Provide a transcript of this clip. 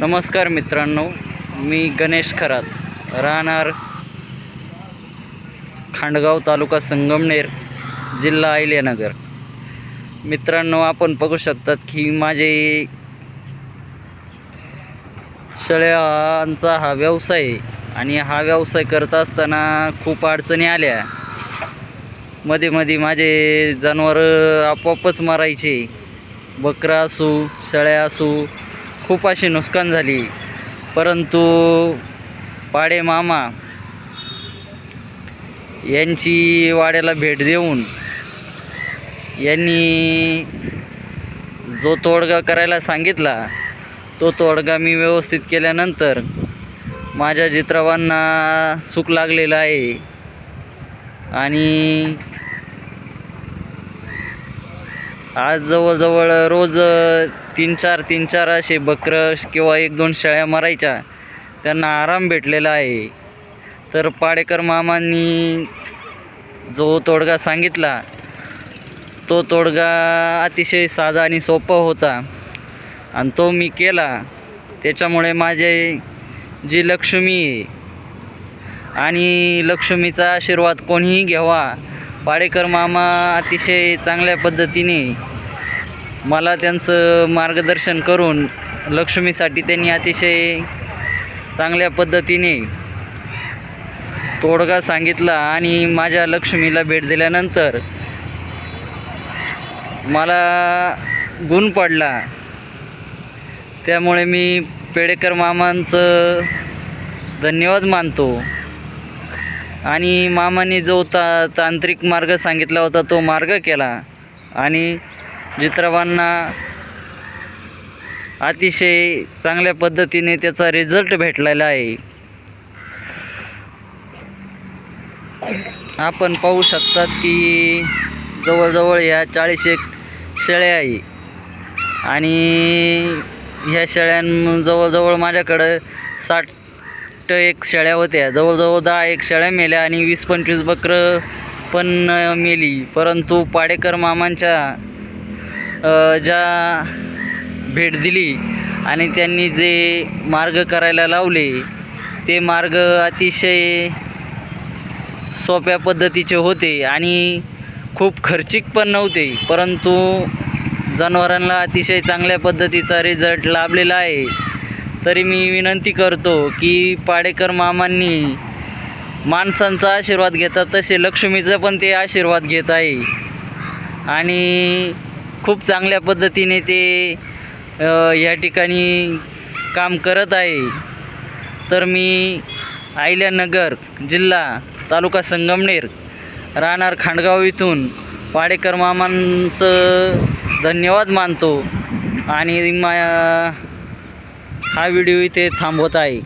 नमस्कार मित्रांनो मी गणेश खरात. राहणार खांडगाव तालुका संगमनेर जिल्हा अहिल्यानगर. मित्रांनो आपण बघू शकतात की माझे शेळ्यांचा हा व्यवसाय आहे आणि हा व्यवसाय करत असताना खूप अडचणी आल्या. मध्ये मध्ये माझे जनावरं आपोआपच मारायचे. बकरा असू शेळ्या असू खूप अशी नुकसान झाली. परंतु पाडे मामा यांची वाड्याला भेट देऊन यांनी जो तोडगा करायला सांगितला तो तोडगा मी व्यवस्थित केल्यानंतर माझ्या चित्रवांना सुख लागलेलं आहे. आणि आज जवळजवळ रोज तीन चार तीन चार असे बकरं किंवा एक दोन शेळ्या मारायच्या. त्यांना आराम भेटलेला आहे. तर पाडेकर मामांनी जो तोडगा सांगितला तो तोडगा अतिशय साधा आणि सोपा होता. आणि तो मी केला. त्याच्यामुळे माझे जी लक्ष्मी आहे आणि लक्ष्मीचा आशीर्वाद कोणीही घ्यावा पाडेकर मामा अतिशय चांगल्या पद्धतीने मला त्यांचं मार्गदर्शन करून लक्ष्मीसाठी त्यांनी अतिशय चांगल्या पद्धतीने तोडगा सांगितला आणि माझ्या लक्ष्मीला भेट दिल्यानंतर मला गुण पडला. त्यामुळे मी पेडेकर मामांचं धन्यवाद मानतो. आणि मामाने जो ता तांत्रिक मार्ग सांगितला होता तो मार्ग केला. आणि जित्रावांना अतिशय चांगल्या पद्धतीने त्याचा रिझल्ट भेटलेला आहे. आपण पाहू शकतात की जवळजवळ ह्या चाळीस एक शेळ्या आहे. आणि ह्या शेळ्यां जवळजवळ माझ्याकडं साठ एक शेळ्या होत्या. जवळजवळ दहा एक शेळ्या मेल्या आणि वीस पंचवीस बकरं पण मेली. परंतु पाडेकर मामांच्या ज्या भेट दिली आणि त्यांनी जे मार्ग करायला लावले ते मार्ग अतिशय सोप्या पद्धतीचे होते आणि खूप खर्चिक पण नव्हते. परंतु जनावरांना अतिशय चांगल्या पद्धतीचा रिझल्ट लाभलेला आहे. तरी मी विनंती करतो की पाडेकर मामांनी माणसांचा आशीर्वाद घेतात तसे लक्ष्मीचा पण ते आशीर्वाद घेत आहे. आणि खूप चांगल्या पद्धतीने ते या ठिकाणी काम करत आहे. तर मी आयल्यानगर जिल्हा तालुका संगमनेर राहणार खांडगाव इथून पाडेकर मामांचं धन्यवाद मानतो. आणि मा हा व्हिडिओ इथे थांबवत आहे.